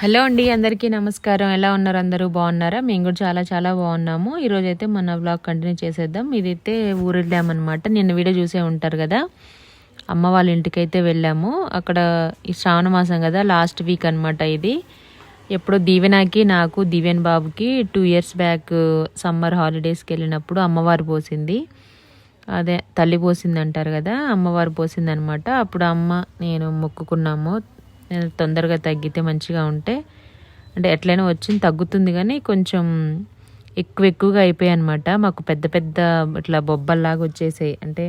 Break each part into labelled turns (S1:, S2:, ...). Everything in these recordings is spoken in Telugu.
S1: హలో అండి అందరికీ నమస్కారం. ఎలా ఉన్నారు అందరూ? బాగున్నారా? మేము కూడా చాలా చాలా బాగున్నాము. ఈరోజు అయితే మన బ్లాగ్ కంటిన్యూ చేసేద్దాం. ఇదైతే ఊరు అనమాట నిన్న వీడియో చూసే ఉంటారు కదా. అమ్మ వాళ్ళ ఇంటికి అయితే వెళ్ళాము. అక్కడ ఈ శ్రావణ మాసం కదా లాస్ట్ వీక్ అనమాట ఇది. ఎప్పుడో దీవెనకి నాకు దీవెన్ బాబుకి టూ ఇయర్స్ బ్యాక్ సమ్మర్ హాలిడేస్కి వెళ్ళినప్పుడు అమ్మవారు పోసింది. అదే తల్లి పోసింది అంటారు కదా అమ్మవారు పోసింది అనమాట అప్పుడు అమ్మ నేను మొక్కుకున్నాము. నేను తొందరగా తగ్గితే మంచిగా ఉంటే అంటే ఎట్లయినా వచ్చింది తగ్గుతుంది కానీ కొంచెం ఎక్కువ ఎక్కువగా అయిపోయాయి అనమాట మాకు పెద్ద పెద్ద ఇట్లా బొబ్బల్లాగా వచ్చేసాయి. అంటే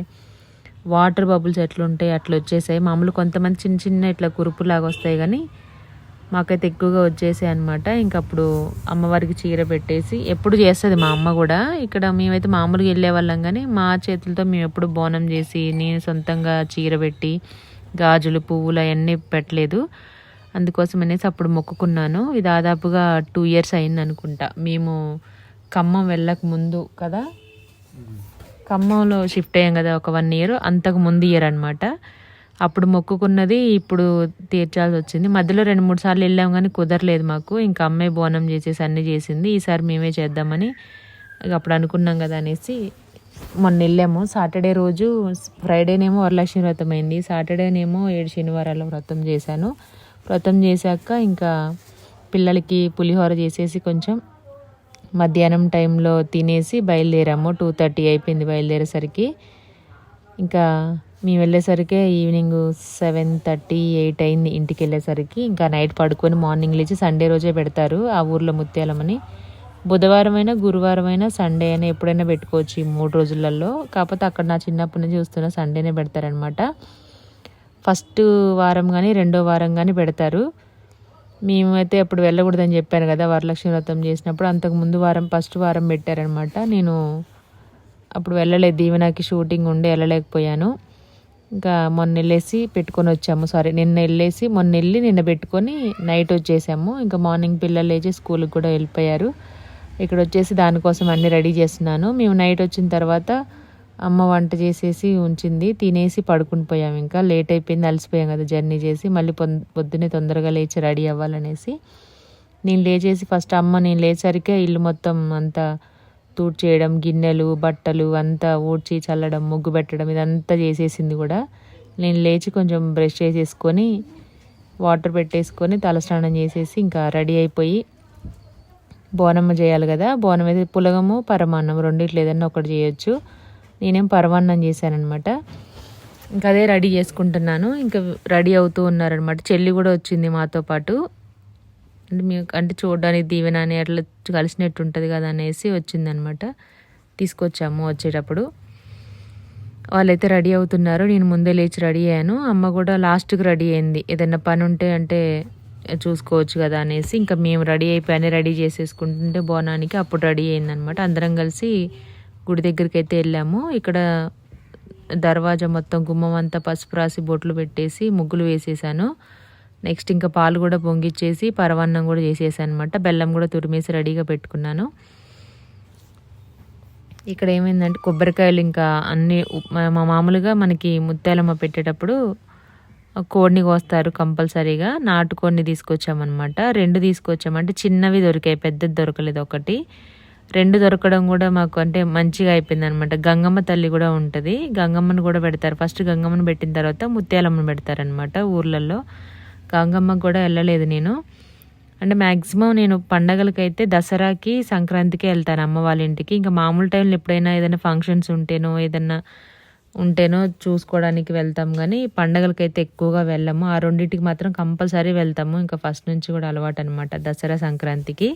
S1: వాటర్ బబుల్స్ ఎట్లుంటాయి అట్లా వచ్చేసాయి. మామూలు కొంతమంది చిన్న చిన్న ఇట్లా కురుపులాగా వస్తాయి కానీ మాకైతే ఎక్కువగా వచ్చేసాయి అనమాట ఇంకప్పుడు అమ్మవారికి చీర పెట్టేసి ఎప్పుడు చేస్తుంది మా అమ్మ కూడా. ఇక్కడ మేమైతే మామూలుగా వెళ్ళే వాళ్ళం కానీ మా చేతులతో మేము ఎప్పుడు బోనం చేసి నేను సొంతంగా చీర పెట్టి గాజులు పువ్వులు అవన్నీ పెట్టలేదు. అందుకోసం అనేసి అప్పుడు మొక్కుకున్నాను. ఇది దాదాపుగా టూ ఇయర్స్ అయింది అనుకుంటా మేము ఖమ్మం వెళ్ళక ముందు కదా? ఖమ్మంలో షిఫ్ట్ అయ్యాం కదా ఒక వన్ ఇయర్ అంతకు ముందు ఇయర్ అనమాట అప్పుడు మొక్కుకున్నది ఇప్పుడు తీర్చాల్సి వచ్చింది. మధ్యలో రెండు మూడు సార్లు వెళ్ళాం కానీ కుదరలేదు మాకు. ఇంకా అమ్మాయి బోనం చేసేసి అన్నీ చేసింది. ఈసారి మేమే చేద్దామని అప్పుడు అనుకున్నాం కదా అనేసి మొన్న వెళ్ళాము. సాటర్డే రోజు ఫ్రైడేనేమో వరలక్ష్మి వ్రతం అయింది. సాటర్డేనేమో ఏడు శనివారాల వ్రతం చేశాను. వ్రతం చేశాక ఇంకా పిల్లలకి పులిహోర చేసేసి కొంచెం మధ్యాహ్నం టైంలో తినేసి బయలుదేరాము. టూ థర్టీ అయిపోయింది బయలుదేరేసరికి. ఇంకా మేము వెళ్ళేసరికి ఈవినింగ్ సెవెన్ థర్టీ ఎయిట్ అయింది ఇంటికి వెళ్ళేసరికి. ఇంకా నైట్ పడుకొని మార్నింగ్ లేచి సండే రోజే పెడతారు ఆ ఊర్లో ముత్యాలమని బుధవారం అయినా సండే అయినా ఎప్పుడైనా పెట్టుకోవచ్చు ఈ మూడు రోజులలో. కాకపోతే అక్కడ నా చిన్నప్పటి నుంచి చూస్తున్న సండేనే పెడతారనమాట ఫస్ట్ వారం కానీ రెండో వారం కానీ పెడతారు. మేమైతే అప్పుడు వెళ్ళకూడదని చెప్పాను కదా వరలక్ష్మి వ్రతం చేసినప్పుడు. అంతకు ముందు వారం ఫస్ట్ వారం పెట్టారనమాట నేను అప్పుడు వెళ్ళలేదు. దీవెనకి షూటింగ్ ఉండి వెళ్ళలేకపోయాను. ఇంకా మొన్న వెళ్ళేసి పెట్టుకొని వచ్చాము. సారీ నిన్న వెళ్ళేసి మొన్న వెళ్ళి నిన్న పెట్టుకొని నైట్ వచ్చేసాము. ఇంకా మార్నింగ్ పిల్లలు లేచి స్కూల్కి కూడా వెళ్ళిపోయారు. ఇక్కడ వచ్చేసి దానికోసం అన్నీ రెడీ చేస్తున్నాను. మేము నైట్ వచ్చిన తర్వాత అమ్మ వంట చేసేసి ఉంచింది తినేసి పడుకుని పోయాం ఇంకా. లేట్ అయిపోయింది అలసిపోయాం కదా జర్నీ చేసి. మళ్ళీ పొద్దున్నే తొందరగా లేచి రెడీ అవ్వాలనేసి. నేను లేచేసి ఫస్ట్ అమ్మ నేను లేచరికే ఇల్లు మొత్తం అంతా తూడ్ చేయడం గిన్నెలు బట్టలు అంతా ఊడ్చి చల్లడం ముగ్గు పెట్టడం ఇదంతా చేసేసింది కూడా. నేను లేచి కొంచెం బ్రష్ చేసేసుకొని వాటర్ పెట్టేసుకొని తలస్నానం చేసేసి ఇంకా రెడీ అయిపోయి బోనమ్మ చేయాలి కదా. బోనం అయితే పులగము పరమాన్నం రెండిట్లు ఏదన్నా ఒకటి చేయొచ్చు. నేనేం పరమాన్నం చేశానమాట ఇంకా అదే రెడీ చేసుకుంటున్నాను. ఇంకా రెడీ అవుతూ ఉన్నారనమాట చెల్లి కూడా వచ్చింది మాతో పాటు. అంటే మీకు అంటే చూడడానికి దీవెన అని అట్లా కలిసినట్టు ఉంటుంది కదా అనేసి వచ్చిందనమాట తీసుకొచ్చాము వచ్చేటప్పుడు. వాళ్ళైతే రెడీ అవుతున్నారు. నేను ముందే లేచి రెడీ అయ్యాను. అమ్మ కూడా లాస్ట్కి రెడీ అయింది. ఏదైనా పని ఉంటే అంటే చూసుకోవచ్చు కదా అనేసి ఇంకా మేము రెడీ అయిపోయి రెడీ చేసేసుకుంటుంటే బోనానికి అప్పుడు రెడీ అయిందనమాట అందరం కలిసి గుడి దగ్గరికి అయితే వెళ్ళాము. ఇక్కడ దర్వాజా మొత్తం గుమ్మం అంతా పసుపు రాసి బొట్లు పెట్టేసి ముగ్గులు వేసేసాను. నెక్స్ట్ ఇంకా పాలు కూడా పొంగిచ్చేసి పరవన్నం కూడా చేసేసాను అనమాట బెల్లం కూడా తురిమేసి రెడీగా పెట్టుకున్నాను. ఇక్కడ ఏమైందంటే కొబ్బరికాయలు ఇంకా అన్ని మా మామూలుగా మనకి ముత్యాలమ్మ పెట్టేటప్పుడు కోడిని కోస్తారు కంపల్సరీగా. నాటుకోడిని తీసుకొచ్చామన్నమాట. రెండు తీసుకొచ్చామంటే చిన్నవి దొరికాయి పెద్దది దొరకలేదు ఒకటి. రెండు దొరకడం కూడా మాకు అంటే మంచిగా అయిపోయింది అనమాట గంగమ్మ తల్లి కూడా ఉంటుంది. గంగమ్మను కూడా పెడతారు. ఫస్ట్ గంగమ్మను పెట్టిన తర్వాత ముత్యాలమ్మను పెడతారనమాట ఊర్లలో. గంగమ్మకు కూడా వెళ్ళలేదు నేను. అంటే మ్యాక్సిమం నేను పండగలకైతే దసరాకి సంక్రాంతికి వెళ్తాను అమ్మ వాళ్ళ ఇంటికి. ఇంకా మామూలు టైంలో ఎప్పుడైనా ఏదైనా ఫంక్షన్స్ ఉంటేనో ఏదన్నా ఉంటేనో చూసుకోవడానికి వెళ్తాం కానీ పండగలకైతే ఎక్కువగా వెళ్ళము. ఆ రెండింటికి మాత్రం కంపల్సరీ వెళ్తాము. ఇంకా ఫస్ట్ నుంచి కూడా అలవాటు అనమాట దసరా సంక్రాంతికి.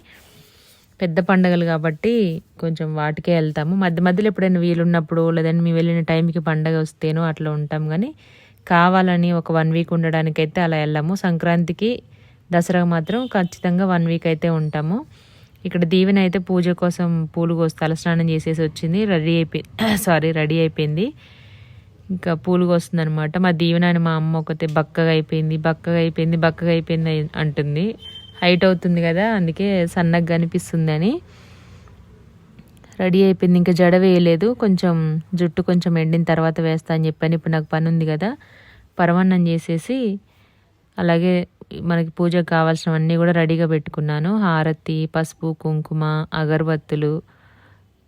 S1: పెద్ద పండగలు కాబట్టి కొంచెం వాటికే వెళ్తాము. మధ్య మధ్యలో ఎప్పుడైనా వీలున్నప్పుడు లేదంటే మేము వెళ్ళిన టైంకి పండగ వస్తేనో అట్లా ఉంటాం కానీ కావాలని ఒక వన్ వీక్ ఉండడానికైతే అలా వెళ్ళాము. సంక్రాంతికి దసరా మాత్రం ఖచ్చితంగా వన్ వీక్ అయితే ఉంటాము. ఇక్కడ దీవెన అయితే పూజ కోసం పూలు కోసి తలస్నానం చేసేసి వచ్చింది. రెడీ అయిపోయి సారీ రెడీ అయిపోయింది. ఇంకా పూలు వస్తుంది అనమాట మా దీవెన మా అమ్మ ఒకతే బక్కగా అయిపోయింది బక్కగా అయిపోయింది బక్కగా అయిపోయింది అంటుంది. హైట్ అవుతుంది కదా అందుకే సన్నగా కనిపిస్తుందని. రెడీ అయిపోయింది ఇంకా జడ వేయలేదు. కొంచెం జుట్టు కొంచెం ఎండిన తర్వాత వేస్తా అని చెప్పాను ఇప్పుడు నాకు పని ఉంది కదా. పరమాన్నం చేసేసి అలాగే మనకి పూజకు కావాల్సినవన్నీ కూడా రెడీగా పెట్టుకున్నాను. హారతి పసుపు కుంకుమ అగరబత్తులు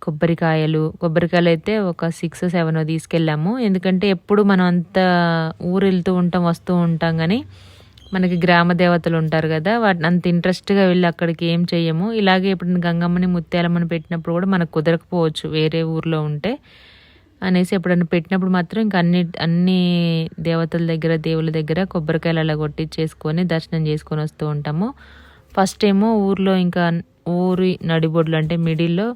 S1: కొబ్బరికాయలు. కొబ్బరికాయలు అయితే ఒక సిక్స్ సెవెన్ తీసుకెళ్ళాము. ఎందుకంటే ఎప్పుడు మనం అంత ఊరు వెళ్తూ ఉంటాం వస్తూ ఉంటాం కానీ మనకి గ్రామ దేవతలు ఉంటారు కదా వాటిని అంత ఇంట్రెస్ట్గా వెళ్ళి అక్కడికి ఏం చెయ్యము. ఇలాగే ఇప్పుడు గంగమ్మని ముత్యాలమ్మని పెట్టినప్పుడు కూడా మనకు కుదరకపోవచ్చు వేరే ఊర్లో ఉంటే అనేసి ఎప్పుడైనా పెట్టినప్పుడు మాత్రం ఇంకా అన్ని అన్ని దేవతల దగ్గర దేవుల దగ్గర కొబ్బరికాయలు అలా కొట్టించేసుకొని దర్శనం చేసుకొని వస్తూ ఉంటాము. ఫస్ట్ ఏమో ఊర్లో ఇంకా ఊరి నడిబొడ్లు అంటే మిడిల్లో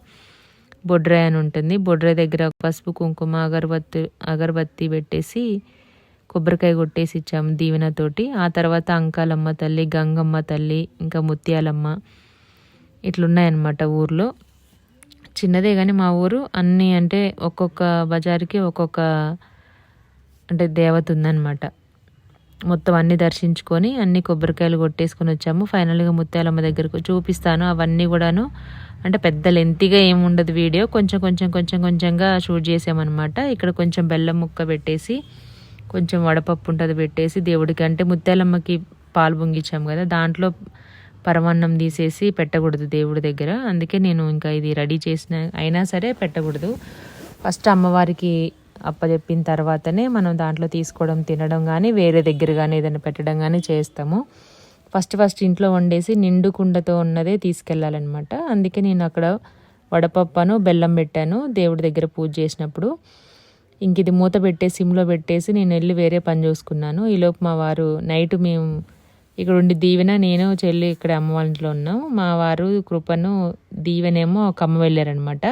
S1: బొడ్రాయి అని ఉంటుంది. బొడ్రాయి దగ్గర పసుపు కుంకుమ అగరబత్తి అగరబత్తి పెట్టేసి కొబ్బరికాయ కొట్టేసి ఇచ్చాము దీవెనతోటి ఆ తర్వాత అంకాలమ్మ తల్లి గంగమ్మ తల్లి ఇంకా ముత్యాలమ్మ ఇట్లున్నాయన్నమాట ఊర్లో. చిన్నదే కానీ మా ఊరు అన్నీ అంటే ఒక్కొక్క బజార్కి ఒక్కొక్క అంటే దేవత ఉందన్నమాట. మొత్తం అన్ని దర్శించుకొని అన్ని కొబ్బరికాయలు కొట్టేసుకొని వచ్చాము. ఫైనల్గా ముత్యాలమ్మ దగ్గరకు చూపిస్తాను. అవన్నీ కూడాను అంటే పెద్ద లెంతిగా ఏముండదు వీడియో. కొంచెం కొంచెం కొంచెం కొంచెంగా షూట్ చేసామన్నమాట. ఇక్కడ కొంచెం బెల్లం ముక్క పెట్టేసి కొంచెం వడపప్పు ఉంటుంది పెట్టేసి దేవుడికి అంటే ముత్యాలమ్మకి పాలు పొంగిచ్చాము కదా. దాంట్లో పరమాన్నం తీసేసి పెట్టకూడదు దేవుడి దగ్గర. అందుకే నేను ఇంకా ఇది రెడీ చేసిన అయినా సరే పెట్టకూడదు. ఫస్ట్ అమ్మవారికి అప్పచెప్పిన తర్వాతనే మనం దాంట్లో తీసుకోవడం తినడం కానీ వేరే దగ్గర కానీ ఏదైనా పెట్టడం కానీ చేస్తాము. ఫస్ట్ ఫస్ట్ ఇంట్లో వండేసి నిండు కుండతో ఉన్నదే తీసుకెళ్ళాలన్నమాట. అందుకే నేను అక్కడ వడపప్పను బెల్లం పెట్టాను దేవుడి దగ్గర పూజ చేసినప్పుడు. ఇంక ఇది మూత పెట్టేసి సిమ్లో పెట్టేసి నేను వెళ్ళి వేరే పని చూసుకున్నాను. ఈలోపు మా వారు నైట్ మేము ఇక్కడ ఉండి దీవెన నేను చెల్లి ఇక్కడ అమ్మ వాళ్ళ ఇంట్లో ఉన్నాం మా వారు కృపను దీవెనేమో కమ్మ వెళ్ళారనమాట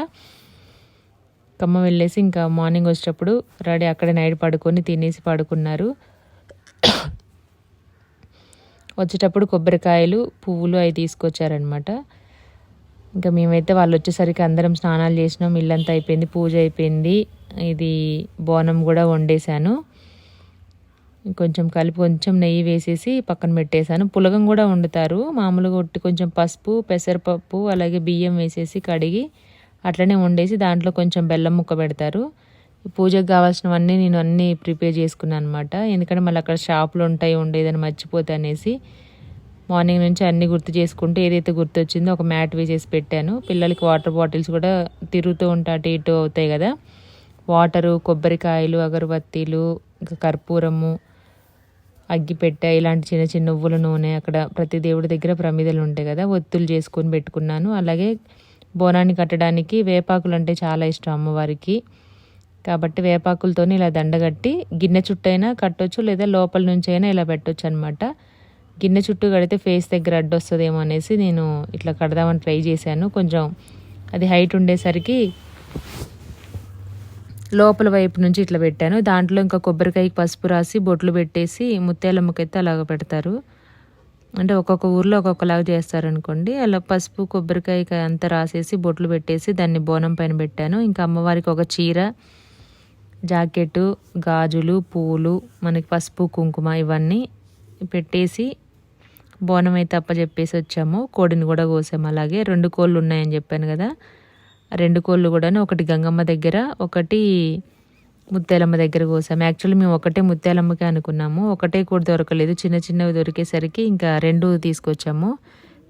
S1: ఖమ్మం వెళ్ళేసి ఇంకా మార్నింగ్ వచ్చేటప్పుడు రెడీ అక్కడే నైట్ పడుకొని తినేసి పడుకున్నారు. వచ్చేటప్పుడు కొబ్బరికాయలు పువ్వులు అవి తీసుకొచ్చారనమాట ఇంకా మేమైతే వాళ్ళు వచ్చేసరికి అందరం స్నానాలు చేసినాం. ఇల్లంతా అయిపోయింది పూజ అయిపోయింది. ఇది బోనం కూడా వండేశాను. కొంచెం కలిపి కొంచెం నెయ్యి వేసేసి పక్కన పెట్టేశాను. పులగం కూడా వండుతారు. మామూలుగా ఒట్టి కొంచెం పసుపు పెసరపప్పు అలాగే బియ్యం వేసేసి కడిగి అట్లనే వండేసి దాంట్లో కొంచెం బెల్లం ముక్క పెడతారు. పూజకు కావాల్సినవన్నీ నేను అన్నీ ప్రిపేర్ చేసుకున్నాను అనమాట ఎందుకంటే మళ్ళీ అక్కడ షాపులు ఉంటాయి ఉండేదని మర్చిపోతే అనేసి మార్నింగ్ నుంచి అన్నీ గుర్తు చేసుకుంటూ ఏదైతే గుర్తొచ్చిందో ఒక మ్యాట్ వేసేసి పెట్టాను. పిల్లలకి వాటర్ బాటిల్స్ కూడా తిరుగుతూ ఉంటా అటు ఇటు అవుతాయి కదా. వాటరు కొబ్బరికాయలు అగరబత్తీలు ఇంకా కర్పూరము అగ్గిపెట్టె ఇలాంటి చిన్న చిన్న నువ్వుల నూనె అక్కడ ప్రతి దేవుడి దగ్గర ప్రమిదలు ఉంటాయి కదా. ఒత్తులు చేసుకొని పెట్టుకున్నాను. అలాగే బోనాన్ని కట్టడానికి వేపాకులు అంటే చాలా ఇష్టం అమ్మవారికి. కాబట్టి వేపాకులతోని ఇలా దండగట్టి గిన్నె చుట్టైనా కట్టొచ్చు లేదా లోపల నుంచి అయినా ఇలా పెట్టొచ్చు అనమాట గిన్నె చుట్టూ కడితే ఫేస్ దగ్గర అడ్డు వస్తుందేమో అనేసి నేను ఇట్లా కడదామని ట్రై చేశాను. కొంచెం అది హైట్ ఉండేసరికి లోపల వైపు నుంచి ఇట్లా పెట్టాను. దాంట్లో ఇంకా కొబ్బరికాయకి పసుపు రాసి బొట్లు పెట్టేసి ముత్యాలమ్మకైతే అలాగ పెడతారు. అంటే ఒక్కొక్క ఊర్లో ఒక్కొక్కలాగా చేస్తారనుకోండి. అలా పసుపు కొబ్బరికాయ అంతా రాసేసి బొట్లు పెట్టేసి దాన్ని బోనం పైన పెట్టాను. ఇంకా అమ్మవారికి ఒక చీర జాకెట్ గాజులు పూలు మనకి పసుపు కుంకుమ ఇవన్నీ పెట్టేసి బోనం అయితే అప్పచెప్పేసి వచ్చాము. కోడిని కూడా కోసాము. అలాగే రెండు కోళ్ళు ఉన్నాయని చెప్పాను కదా. రెండు కోళ్ళు కూడాను ఒకటి గంగమ్మ దగ్గర ఒకటి ముత్యాలమ్మ దగ్గర కోసాము యాక్చువల్లీ మేము ఒకటే ముత్యాలమ్మకే అనుకున్నాము. ఒకటే కూడా దొరకలేదు. చిన్న చిన్నవి దొరికేసరికి ఇంకా రెండు తీసుకొచ్చాము.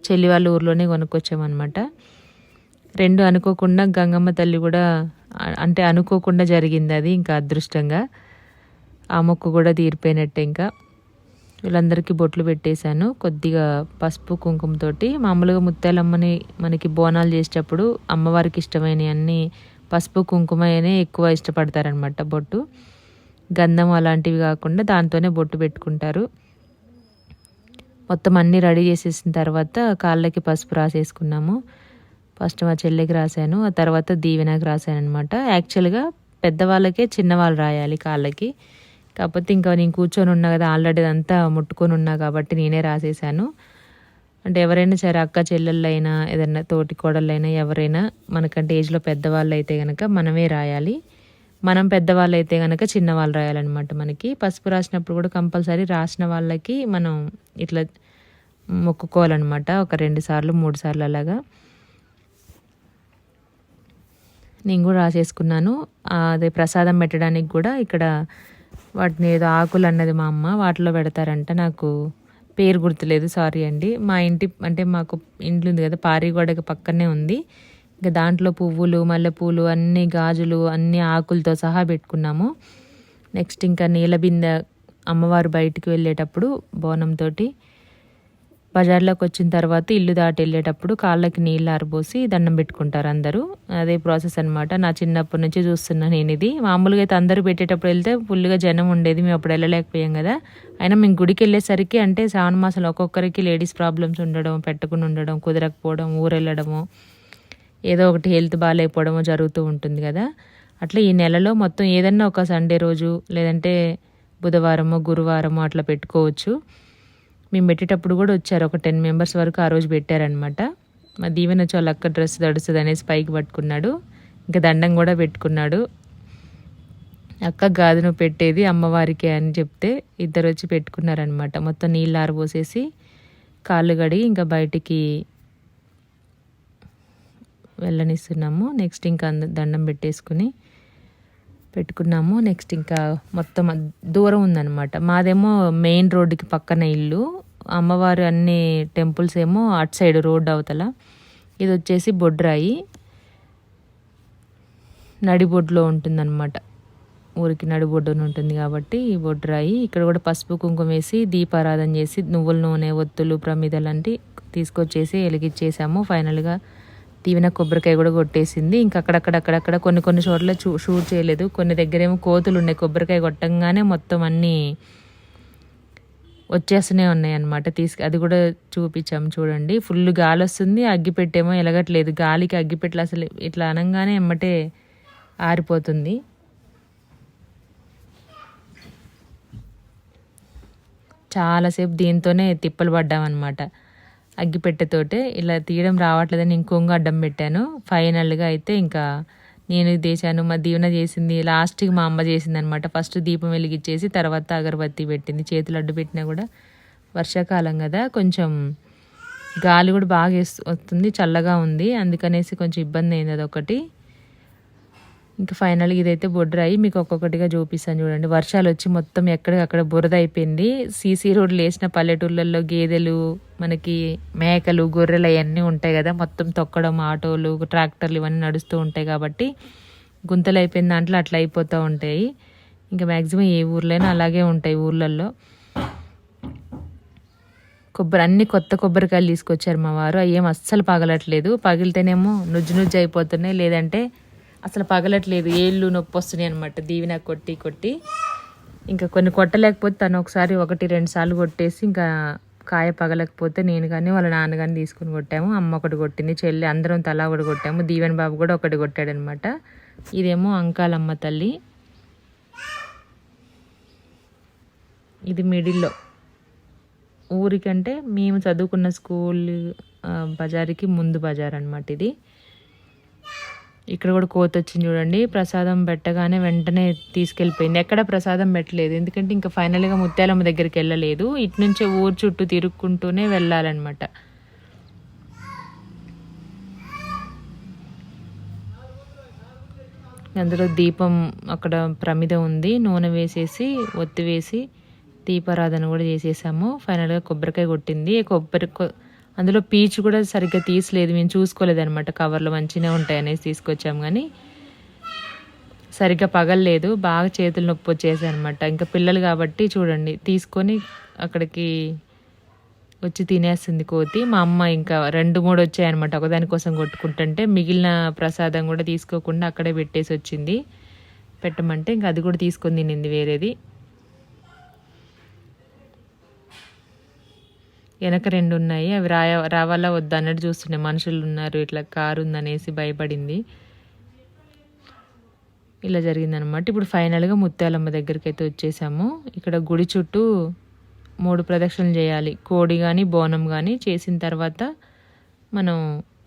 S1: చెల్లి వాళ్ళ ఊర్లోనే కొనుక్కొచ్చామన్నమాట. రెండు అనుకోకుండా గంగమ్మ తల్లి కూడా అంటే అనుకోకుండా జరిగింది అది ఇంకా అదృష్టంగా. ఆ మొక్కు కూడా తీరిపోయినట్టే ఇంకా. వీళ్ళందరికీ బొట్లు పెట్టేశాను. కొద్దిగా పసుపు కుంకుమతోటి. మామూలుగా ముత్యాలమ్మని మనకి బోనాలు చేసేటప్పుడు అమ్మవారికి ఇష్టమైన అన్నీ పసుపు కుంకుమనే ఎక్కువ ఇష్టపడతారనమాట బొట్టు. గంధం అలాంటివి కాకుండా దాంతోనే బొట్టు పెట్టుకుంటారు. మొత్తం అన్నీ రెడీ చేసేసిన తర్వాత కాళ్ళకి పసుపు రాసేసుకున్నాము. ఫస్ట్ మా చెల్లికి రాశాను ఆ తర్వాత దీవెనకి రాశాను అనమాట యాక్చువల్గా పెద్దవాళ్ళకే చిన్నవాళ్ళు రాయాలి కాళ్ళకి. కాకపోతే ఇంకా నేను కూర్చొని ఉన్నా కదా ఆల్రెడీ అంతా ముట్టుకొని ఉన్నా కాబట్టి నేనే రాసేసాను అంటే ఎవరైనా సరే అక్క చెల్లెళ్ళైనా ఏదైనా తోటి కోడళ్ళైనా ఎవరైనా మనకంటే ఏజ్లో పెద్దవాళ్ళు అయితే కనుక మనమే రాయాలి. మనం పెద్దవాళ్ళు అయితే కనుక చిన్నవాళ్ళు రాయాలన్నమాట మనకి. పసుపు రాసినప్పుడు కూడా కంపల్సరీ రాసిన వాళ్ళకి మనం ఇట్లా మొక్కుకోవాలన్నమాట. ఒక రెండు సార్లు మూడు సార్లు అలాగా. నేను కూడా రాసేసుకున్నాను. అదే ప్రసాదం పెట్టడానికి కూడా ఇక్కడ వాటిని ఏదో ఆకులు అన్నది మా అమ్మ వాటిలో పెడతారంట. నాకు పేరు గుర్తులేదు సారీ అండి. మా ఇంటి అంటే మాకు ఇంట్లో ఉంది కదా పారిగోడకి పక్కనే ఉంది. ఇంకా దాంట్లో పువ్వులు మల్లెపూలు అన్ని గాజులు అన్ని ఆకులతో సహా పెట్టుకున్నాము. నెక్స్ట్ ఇంకా నీలబింద అమ్మవారు బయటికి వెళ్ళేటప్పుడు బోనంతో బజార్లోకి వచ్చిన తర్వాత ఇల్లు దాటి వెళ్ళేటప్పుడు కాళ్ళకి నీళ్ళు ఆరబోసి దండం పెట్టుకుంటారు అందరూ. అదే ప్రాసెస్ అనమాట నా చిన్నప్పటి నుంచి చూస్తున్నా నేను ఇది. మామూలుగా అయితే అందరూ పెట్టేటప్పుడు వెళ్తే ఫుల్గా జనం ఉండేది. మేము అప్పుడు వెళ్ళలేకపోయాం కదా. అయినా మేము గుడికి వెళ్ళేసరికి అంటే శ్రావణ మాసంలో ఒక్కొక్కరికి లేడీస్ ప్రాబ్లమ్స్ ఉండడం పెట్టకుండా ఉండడం కుదరకపోవడం ఊరెళ్ళడము ఏదో ఒకటి హెల్త్ బాగాలేకపోవడమో జరుగుతూ ఉంటుంది కదా. అట్లా ఈ నెలలో మొత్తం ఏదన్నా ఒక సండే రోజు లేదంటే బుధవారమో గురువారమో అట్లా పెట్టుకోవచ్చు. మేము పెట్టేటప్పుడు కూడా వచ్చారు. ఒక టెన్ మెంబర్స్ వరకు ఆ రోజు పెట్టారనమాట మా దీవెన వచ్చి అక్క డ్రెస్ తడుస్తుంది అనేసి పైకి పట్టుకున్నాడు. ఇంకా దండం కూడా పెట్టుకున్నాడు. అక్క గాదును పెట్టేది అమ్మవారికి అని చెప్తే ఇద్దరు వచ్చి పెట్టుకున్నారనమాట మొత్తం నీళ్ళు ఆరబోసేసి కాళ్ళు కడిగి ఇంకా బయటికి వెళ్ళనిస్తున్నాము. నెక్స్ట్ ఇంకా దండం పెట్టేసుకుని పెట్టుకున్నాము. నెక్స్ట్ ఇంకా మొత్తం దూరం ఉందన్నమాట. మాదేమో మెయిన్ రోడ్డుకి పక్కన ఇల్లు. అమ్మవారు అన్ని టెంపుల్స్ ఏమో అటు సైడ్ రోడ్ అవతల. ఇది వచ్చేసి బొడ్రాయి. నడిబొడ్లో ఉంటుందన్నమాట. ఊరికి నడిబొడ్డున ఉంటుంది కాబట్టి ఈ బొడ్రాయి. ఇక్కడ కూడా పసుపు కుంకుమ వేసి దీపారాధన చేసి నువ్వుల నూనె ఒత్తులు ప్రమిదలు అంటే తీసుకొచ్చేసి వెలిగించేసాము. ఫైనల్గా తీవిన కొబ్బరికాయ కూడా కొట్టేసింది. ఇంకా అక్కడక్కడ అక్కడక్కడ కొన్ని కొన్ని చోట్ల చూ షూట్ చేయలేదు. కొన్ని దగ్గరేమో కోతులు ఉన్నాయి. కొబ్బరికాయ కొట్టంగానే మొత్తం అన్నీ వచ్చేస్తూనే ఉన్నాయి అనమాట తీసుకు అది కూడా చూపించాం చూడండి. ఫుల్ గాలి వస్తుంది. అగ్గిపెట్టేమో ఎలగట్లేదు. గాలికి అగ్గిపెట్టలు అసలు ఇట్లా అనగానే ఎమ్మటే ఆరిపోతుంది. చాలాసేపు దీంతోనే తిప్పలు పడ్డామన్నమాట. అగ్గిపెట్టెతోటే ఇలా తీయడం రావట్లేదని ఇంకొంగ అడ్డం పెట్టాను. ఫైనల్గా అయితే ఇంకా నేను చేశాను. మా దీవెన చేసింది లాస్ట్కి మా అమ్మ చేసింది అనమాట ఫస్ట్ దీపం వెలిగించేసి తర్వాత అగరబత్తి పెట్టింది. చేతులు అడ్డు పెట్టినా కూడా వర్షాకాలం కదా కొంచెం గాలి కూడా బాగా వస్తుంది చల్లగా ఉంది. అందుకనేసి కొంచెం ఇబ్బంది అయింది అదొకటి. ఇంకా ఫైనల్గా ఇదైతే బొడ్రాయి మీకు ఒక్కొక్కటిగా చూపిస్తాను చూడండి. వర్షాలు వచ్చి మొత్తం ఎక్కడికక్కడ బురద అయిపోయింది. సీసీ రోడ్లు వేసిన పల్లెటూళ్ళల్లో గేదెలు మనకి మేకలు గొర్రెలు అవన్నీ ఉంటాయి కదా. మొత్తం తొక్కడం ఆటోలు ట్రాక్టర్లు ఇవన్నీ నడుస్తూ ఉంటాయి కాబట్టి గుంతలు అయిపోయిన దాంట్లో అట్లా అయిపోతూ ఉంటాయి. ఇంకా మ్యాక్సిమం ఏ ఊర్లైనా అలాగే ఉంటాయి ఊర్లల్లో. కొబ్బరి అన్ని కొత్త కొబ్బరికాయలు తీసుకొచ్చారు మా వారు. అవి ఏం అస్సలు పగలట్లేదు. పగిలితేనేమో నుజ్జు నుజ్జు అయిపోతున్నాయి. లేదంటే అసలు పగలట్లేదు ఏళ్ళు నొప్పి వస్తున్నాయి అనమాట దీవిన కొట్టి కొట్టి ఇంకా కొన్ని కొట్టలేకపోతే తను ఒకసారి ఒకటి రెండు సార్లు కొట్టేసి ఇంకా కాయ పగలకపోతే నేను కానీ వాళ్ళ నాన్న కానీ తీసుకుని కొట్టాము. అమ్మ ఒకటి కొట్టింది చెల్లి అందరం తలా ఒకటి కొట్టాము. దీవెన్ బాబు కూడా ఒకటి కొట్టాడనమాట ఇదేమో అంకాలమ్మ తల్లి. ఇది మిడిల్లో. ఊరికంటే మేము చదువుకున్న స్కూల్ బజార్కి ముందు బజార్ అనమాట ఇది. ఇక్కడ కూడా కోత వచ్చింది చూడండి. ప్రసాదం పెట్టగానే వెంటనే తీసుకెళ్ళిపోయింది. ఎక్కడ ప్రసాదం పెట్టలేదు. ఎందుకంటే ఇంకా ఫైనల్గా ముత్యాలమ్మ దగ్గరికి వెళ్ళలేదు. ఇటు నుంచే ఊరు చుట్టూ తిరుక్కుంటూనే వెళ్ళాలన్నమాట. అందులో దీపం అక్కడ ప్రమిద ఉంది. నూనె వేసేసి ఒత్తి వేసి దీపారాధన కూడా చేసేసాము. ఫైనల్గా కొబ్బరికాయ కొట్టింది. కొబ్బరి అందులో పీచ్ కూడా సరిగ్గా తీసలేదు. మేము చూసుకోలేదనమాట కవర్లు మంచిగా ఉంటాయనేసి తీసుకొచ్చాము కానీ సరిగ్గా పగలలేదు. బాగా చేతులు నొప్పి వచ్చేసాయి అనమాట ఇంకా పిల్లలు కాబట్టి చూడండి తీసుకొని అక్కడికి వచ్చి తినేస్తుంది కోతి. మా అమ్మ ఇంకా రెండు మూడు వచ్చాయన్నమాట ఒకదానికోసం కొట్టుకుంటుంటే మిగిలిన ప్రసాదం కూడా తీసుకోకుండా అక్కడే పెట్టేసి వచ్చింది. పెట్టమంటే ఇంకా అది కూడా తీసుకొని తినింది వేరేది. వెనక రెండు ఉన్నాయి. అవి రాయ రావాలా వద్దా అన్నట్టు చూస్తుండే. మనుషులు ఉన్నారు ఇట్లా కారు ఉందనేసి భయపడింది. ఇలా జరిగిందనమాట ఇప్పుడు ఫైనల్గా ముత్యాలమ్మ దగ్గరికి అయితే వచ్చేసాము. ఇక్కడ గుడి చుట్టూ మూడు ప్రదక్షిణలు చేయాలి. కోడి కానీ బోనం కానీ చేసిన తర్వాత మనం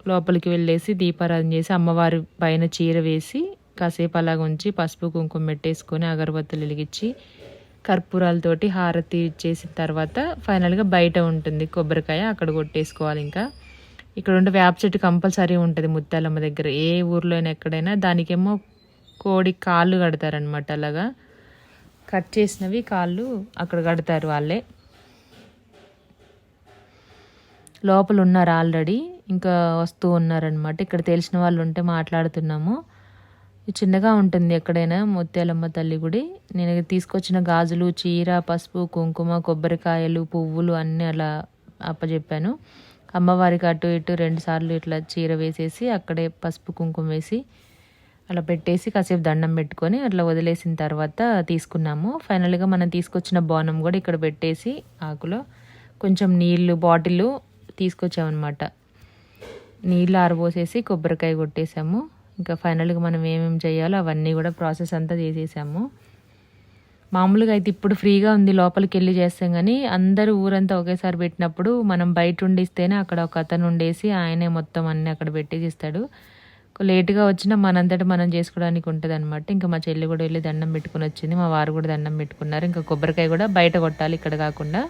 S1: లోపలికి వెళ్ళేసి దీపారాధన చేసి అమ్మవారి పైన చీర వేసి కాసేపు అలాగ ఉంచి పసుపు కుంకుమ పెట్టేసుకొని అగరబత్తులు వెలిగించి కర్పూరాలతోటి హారతి ఇచ్చేసిన తర్వాత ఫైనల్గా బయట ఉంటుంది కొబ్బరికాయ అక్కడ కొట్టేసుకోవాలి ఇంకా. ఇక్కడ ఉండే వేప చెట్టు కంపల్సరీ ఉంటుంది ముత్యాలమ్మ దగ్గర. ఏ ఊర్లో అయినా ఎక్కడైనా దానికేమో కోడి కాళ్ళు కడతారనమాట అలాగా. కట్ చేసినవి కాళ్ళు అక్కడ కడతారు వాళ్ళే. లోపల ఉన్నారు ఆల్రెడీ ఇంకా వస్తూ ఉన్నారనమాట ఇక్కడ తెలిసిన వాళ్ళు ఉంటే మాట్లాడుతున్నాము. చిన్నగా ఉంటుంది ఎక్కడైనా ముత్యాలమ్మ తల్లి గుడి. నేను తీసుకొచ్చిన గాజులు చీర పసుపు కుంకుమ కొబ్బరికాయలు పువ్వులు అన్నీ అలా అప్పచెప్పాను అమ్మవారికి అటు ఇటు రెండు సార్లు ఇట్లా చీర వేసేసి అక్కడే పసుపు కుంకుమ వేసి అలా పెట్టేసి కాసేపు దండం పెట్టుకొని అట్లా వదిలేసిన తర్వాత తీసుకున్నాము. ఫైనల్గా మనం తీసుకొచ్చిన బోనం కూడా ఇక్కడ పెట్టేసి ఆకులో కొంచెం నీళ్ళు బాటిల్ తీసుకొచ్చామన్నమాట. నీళ్ళు ఆరబోసేసి కొబ్బరికాయ కొట్టేసాము. ఇంకా ఫైనల్గా మనం ఏమేమి చేయాలో అవన్నీ కూడా ప్రాసెస్ అంతా చేసేసాము. మామూలుగా అయితే ఇప్పుడు ఫ్రీగా ఉంది లోపలికి వెళ్ళి చేస్తాం కానీ అందరూ ఊరంతా ఒకేసారి పెట్టినప్పుడు మనం బయట ఉండిస్తేనే అక్కడ ఒక అతను ఉండేసి ఆయనే మొత్తం అన్నీ అక్కడ పెట్టేసి ఇస్తాడు లేట్గా వచ్చినా మనంతటి మనం చేసుకోవడానికి ఉంటుంది అనమాట ఇంకా మా చెల్లి కూడా వెళ్ళి దండం పెట్టుకుని వచ్చింది మా వారు కూడా దండం పెట్టుకున్నారు. ఇంకా కొబ్బరికాయ కూడా బయట కొట్టాలి ఇక్కడ కాకుండా.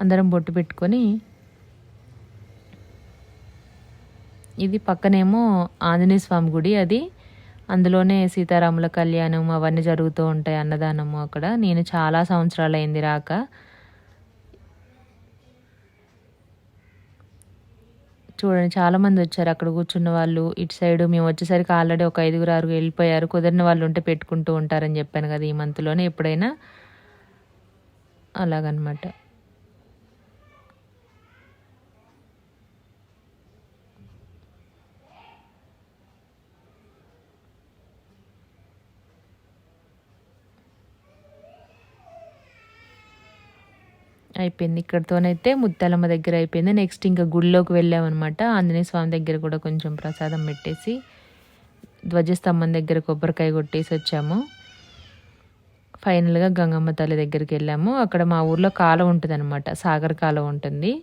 S1: అందరం బొట్టు పెట్టుకొని ఇది పక్కనేమో ఆంజనేయ స్వామి గుడి అది. అందులోనే సీతారాముల కళ్యాణం అవన్నీ జరుగుతూ ఉంటాయి అన్నదానము అక్కడ. నేను చాలా సంవత్సరాలు అయింది రాక. చూడండి చాలామంది వచ్చారు. అక్కడ కూర్చున్న వాళ్ళు ఇటు సైడ్ మేము వచ్చేసరికి ఆల్రెడీ ఒక ఐదుగురు ఆరు వెళ్ళిపోయారు. కుదిరిన వాళ్ళు ఉంటే పెట్టుకుంటూ ఉంటారని చెప్పాను కదా ఈ మంత్లోనే ఎప్పుడైనా. అలాగనమాట. అయిపోయింది. ఇక్కడతోనైతే ముత్తాలమ్మ దగ్గర అయిపోయింది. నెక్స్ట్ ఇంకా గుడిలోకి వెళ్ళామన్నమాట. ఆంజనేయ స్వామి దగ్గర కూడా కొంచెం ప్రసాదం పెట్టేసి ధ్వజస్తంభం దగ్గర కొబ్బరికాయ కొట్టేసి వచ్చాము. ఫైనల్గా గంగమ్మ తల్లి దగ్గరికి వెళ్ళాము. అక్కడ మా ఊర్లో కాలం ఉంటుంది అనమాట సాగర్ కాలం ఉంటుంది.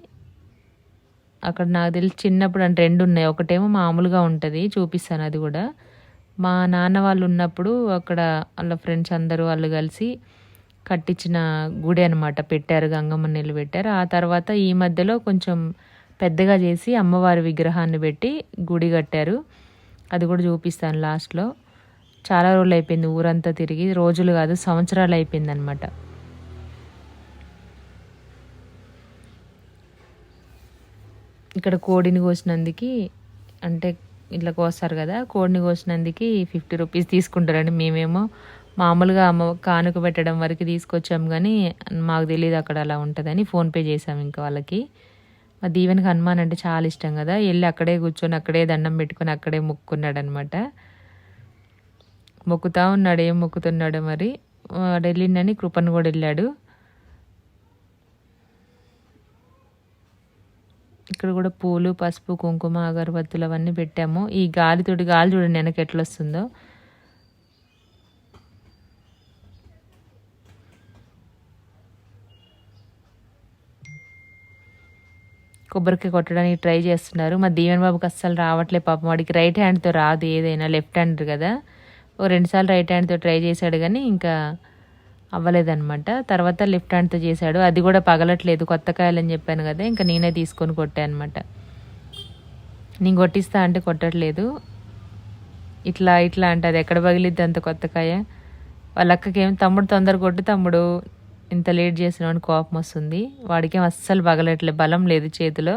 S1: అక్కడ నాకు తెలిసి చిన్నప్పుడు అంటే రెండు ఉన్నాయి. ఒకటేమో మామూలుగా ఉంటుంది. చూపిస్తాను అది కూడా. మా నాన్న వాళ్ళు ఉన్నప్పుడు అక్కడ వాళ్ళ ఫ్రెండ్స్ అందరూ వాళ్ళు కలిసి కట్టించిన గుడి అనమాట పెట్టారు గంగమ్మ నీళ్ళు పెట్టారు. ఆ తర్వాత ఈ మధ్యలో కొంచెం పెద్దగా చేసి అమ్మవారి విగ్రహాన్ని పెట్టి గుడి కట్టారు. అది కూడా చూపిస్తాను లాస్ట్లో. చాలా రోజులు అయిపోయింది ఊరంతా తిరిగి. రోజులు కాదు సంవత్సరాలు అయిపోయింది అనమాట ఇక్కడ కోడిని కోసినందుకు అంటే ఇట్లా కోస్తారు కదా కోడిని కోసినందుకు ఫిఫ్టీ రూపీస్ తీసుకుంటారండి మేమేమో మామూలుగా అమ్మ కానుక పెట్టడం వరకు తీసుకొచ్చాం కానీ మాకు తెలియదు అక్కడ అలా ఉంటుందని ఫోన్పే చేసాం ఇంకా వాళ్ళకి. మా దీవెనకి హనుమాన్ అంటే చాలా ఇష్టం కదా. వెళ్ళి అక్కడే కూర్చొని అక్కడే దండం పెట్టుకొని అక్కడే మొక్కున్నాడు అనమాట మొక్కుతా ఉన్నాడు ఏం మొక్కుతున్నాడు మరి. వాడు వెళ్ళిండని కృపను కూడా వెళ్ళాడు. ఇక్కడ కూడా పూలు పసుపు కుంకుమ అగరబత్తులు అవన్నీ పెట్టాము. ఈ గాలితోటి గాలి చూడండి వెనక ఎట్లొస్తుందో. కొబ్బరికి కొబ్బరికాయ కొట్టడానికి ట్రై చేస్తున్నారు. మా దీవెన్ బాబుకి అస్సలు రావట్లేదు పాపం. వాడికి రైట్ హ్యాండ్తో రాదు ఏదైనా లెఫ్ట్ హ్యాండ్ కదా. ఓ రెండుసార్లు రైట్ హ్యాండ్తో ట్రై చేశాడు కానీ ఇంకా అవ్వలేదన్నమాట. తర్వాత లెఫ్ట్ హ్యాండ్తో చేశాడు. అది కూడా పగలట్లేదు. కొత్త కాయలని చెప్పాను కదా ఇంకా నేనే తీసుకొని కొట్టాను అనమాట నేను కొట్టిస్తా అంటే కొట్టట్లేదు. ఇట్లా ఇట్లా అంటే అది ఎక్కడ పగిలిద్ది అంత కొత్త కాయ? వాళ్ళ అక్కకేం తమ్ముడు తొందర కొట్టు తమ్ముడు. ఇంత లేట్ చేసినామని కోపం వస్తుంది. వాడికేం అస్సలు పగలట్లే బలం లేదు చేతిలో.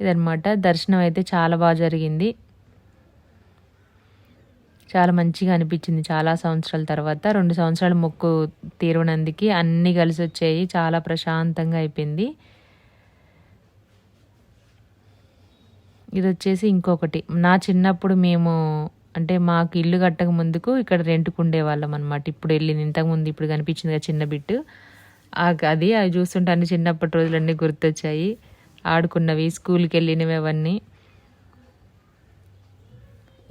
S1: ఇదనమాట దర్శనం అయితే చాలా బాగా జరిగింది. చాలా మంచిగా అనిపించింది చాలా సంవత్సరాల తర్వాత. రెండు సంవత్సరాల మొక్కు తీరునందుకి అన్నీ కలిసి వచ్చాయి. చాలా ప్రశాంతంగా అయిపోయింది. ఇది వచ్చేసి ఇంకొకటి. నా చిన్నప్పుడు మేము అంటే మాకు ఇల్లు కట్టక ముందుకు ఇక్కడ రెంట్కు ఉండేవాళ్ళం అనమాట ఇప్పుడు వెళ్ళింది ఇంతకుముందు ఇప్పుడు కనిపించింది కదా చిన్న బిట్టు. అది అవి చూస్తుంటే అన్ని చిన్నప్పటి రోజులన్నీ గుర్తొచ్చాయి. ఆడుకున్నవి స్కూల్కి వెళ్ళినవి అవన్నీ.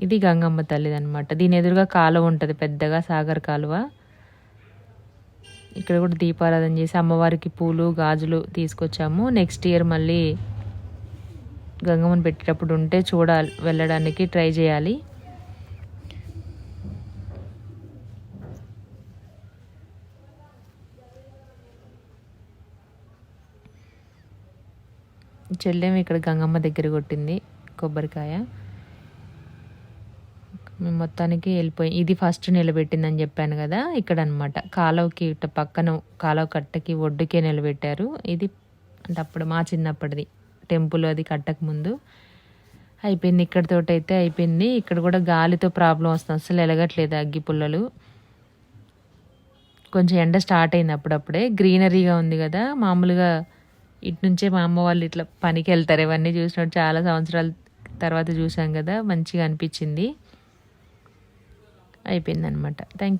S1: ఇది గంగమ్మ తల్లిదనమాట దీని ఎదురుగా కాలువ ఉంటుంది పెద్దగా సాగర్ కాలువ. ఇక్కడ కూడా దీపారాధన చేసి అమ్మవారికి పూలు గాజులు తీసుకొచ్చాము. నెక్స్ట్ ఇయర్ మళ్ళీ గంగమ్మని పెట్టేటప్పుడు ఉంటే చూడాలి వెళ్ళడానికి ట్రై చేయాలి. చెల్లెం ఇక్కడ గంగమ్మ దగ్గర కొట్టింది కొబ్బరికాయ. మేము మొత్తానికి వెళ్ళిపోయి ఇది ఫస్ట్ నిలబెట్టిందని చెప్పాను కదా ఇక్కడ అనమాట కాలువకి ఇట్ట పక్కన కాలువ కట్టకి ఒడ్డుకే నిలబెట్టారు. ఇది అంటే అప్పుడు మా చిన్నప్పటిది. టెంపుల్ అది కట్టక ముందు. అయిపోయింది ఇక్కడితోటి అయితే అయిపోయింది. ఇక్కడ కూడా గాలితో ప్రాబ్లం వస్తుంది. అసలు ఎలగట్లేదు అగ్గి పుల్లలు. కొంచెం ఎండ స్టార్ట్ అయింది అప్పుడప్పుడే. గ్రీనరీగా ఉంది కదా మామూలుగా ఇటు నుంచే మా అమ్మ వాళ్ళు ఇట్లా పనికి వెళ్తారు ఇవన్నీ చూసినట్టు చాలా సంవత్సరాల తర్వాత చూసాం కదా మంచిగా అనిపించింది. అయిపోయింది అనమాట థ్యాంక్